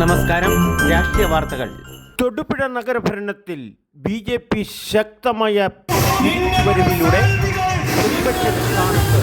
നമസ്കാരം. രാഷ്ട്രീയ വാർത്തകൾ. തൊടുപുഴ നഗരഭരണത്തിൽ ബി ജെ പി ശക്തമായ വരവിലൂടെ പ്രതിപക്ഷ സ്ഥാനത്ത്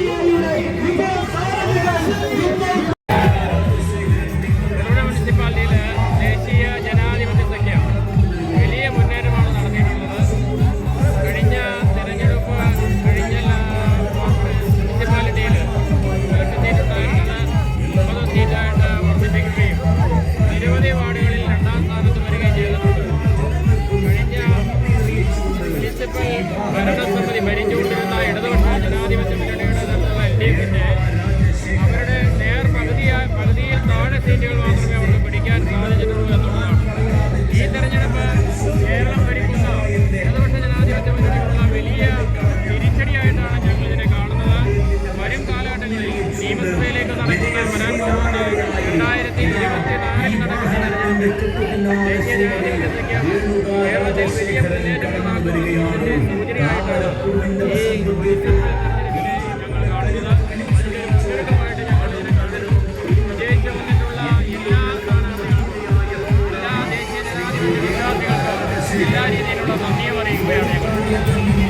Yeah. സീറ്റുകൾ മാത്രമേ അവർക്ക് പിടിക്കാൻ സാധിച്ചിട്ടുള്ളൂ എന്നുള്ളതാണ്. ഈ തെരഞ്ഞെടുപ്പ് കേരളം ഭരിക്കുന്ന ഇടതുപക്ഷ ജനാധിപത്യ മുന്നണിക്കുള്ള വലിയ തിരിച്ചടിയായിട്ടാണ് ഞങ്ങൾ ഇതിനെ കാണുന്നത്. വരും കാലഘട്ടങ്ങളിൽ നിയമസഭയിലേക്ക് നടക്കുന്ന വരാൻ പോകുന്ന രണ്ടായിരത്തി ഇരുപത്തി നാലിൽ നടക്കുന്ന തെരഞ്ഞെടുപ്പിൽ ദേശീയ ജനാധിപത്യത്തിലേക്ക് കേരളത്തിൽ വലിയ മുന്നേറ്റം ഉണ്ടാക്കുന്നതിന്റെ സൂചനയായിട്ടാണ് ഈ രീതിയിലുള്ള സമീപനം ഇവയാണ്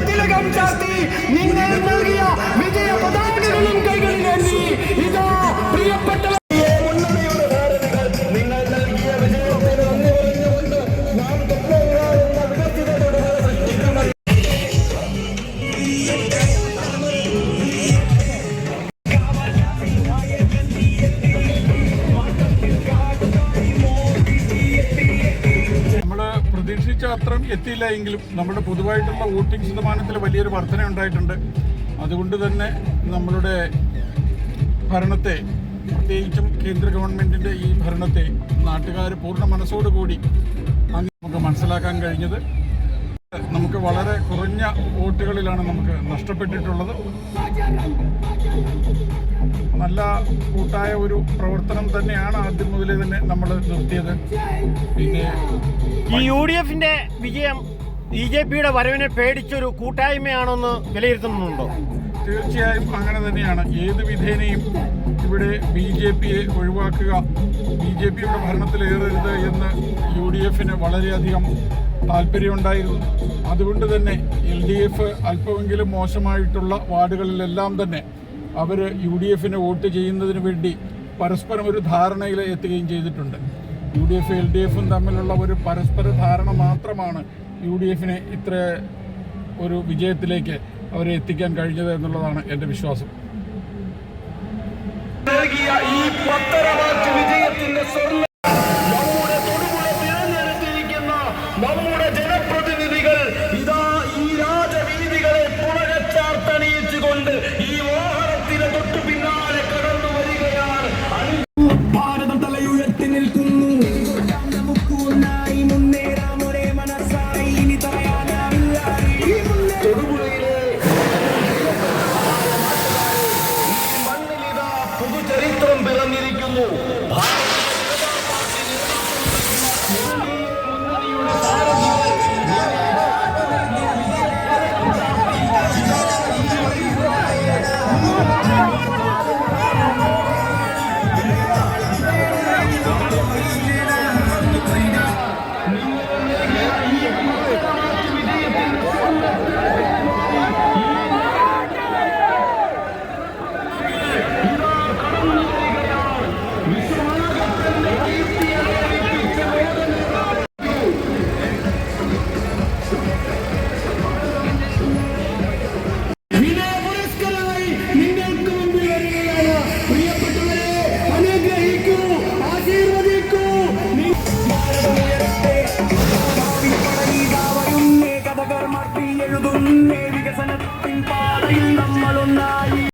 തിലകം ചാർത്തി നിങ്ങൾ നൽകിയ വിജയ പതാകകളും കൈകളിലേന്തി ഇതാ പ്രിയപ്പെട്ട എത്തിയില്ല എങ്കിലും നമ്മുടെ പൊതുവായിട്ടുള്ള വോട്ടിംഗ് ശതമാനത്തിൽ വലിയൊരു വർധന ഉണ്ടായിട്ടുണ്ട്. അതുകൊണ്ട് തന്നെ നമ്മളുടെ ഭരണത്തെ പ്രത്യേകിച്ചും കേന്ദ്ര ഗവൺമെന്റിന്റെ ഈ ഭരണത്തെ നാട്ടുകാർ പൂർണ മനസ്സോടുകൂടി കൂടി നമുക്ക് മനസ്സിലാക്കാൻ കഴിഞ്ഞത്. നമുക്ക് വളരെ കുറഞ്ഞ വോട്ടുകളിലാണ് നമുക്ക് നഷ്ടപ്പെട്ടിട്ടുള്ളത്. നല്ല കൂട്ടായ ഒരു പ്രവർത്തനം തന്നെയാണ് ആദ്യം മുതലേ തന്നെ നമ്മൾ നിർത്തിയത്. പിന്നെ ഈ യു ഡി എഫിന്റെ വിജയം ബി ജെ പിയുടെ വരവിനെ പേടിച്ചൊരു കൂട്ടായ്മയാണെന്ന് വിലയിരുത്തുന്നുണ്ടോ? തീർച്ചയായും അങ്ങനെ തന്നെയാണ്. ഏത് വിധേനയും ഇവിടെ ബി ജെ പിയെ ഒഴിവാക്കുക ബി ജെ പിയുടെ ഭരണത്തിലേറരുത് എന്ന് യു ഡി എഫിന് വളരെയധികം താല്പര്യമുണ്ടായിരുന്നു. അതുകൊണ്ട് തന്നെ എൽ ഡി എഫ് അല്പമെങ്കിലും മോശമായിട്ടുള്ള വാർഡുകളിലെല്ലാം തന്നെ അവർ യു ഡി എഫിന് വോട്ട് ചെയ്യുന്നതിന് വേണ്ടി പരസ്പരം ഒരു ധാരണയിൽ എത്തുകയും ചെയ്തിട്ടുണ്ട്. U D F L D എഫും തമ്മിലുള്ള ഒരു പരസ്പര ധാരണ മാത്രമാണ് യു ഡി എഫിനെ ഇത്ര ഒരു വിജയത്തിലേക്ക് അവരെ എത്തിക്കാൻ കഴിഞ്ഞത് എന്നുള്ളതാണ് എന്റെ വിശ്വാസം.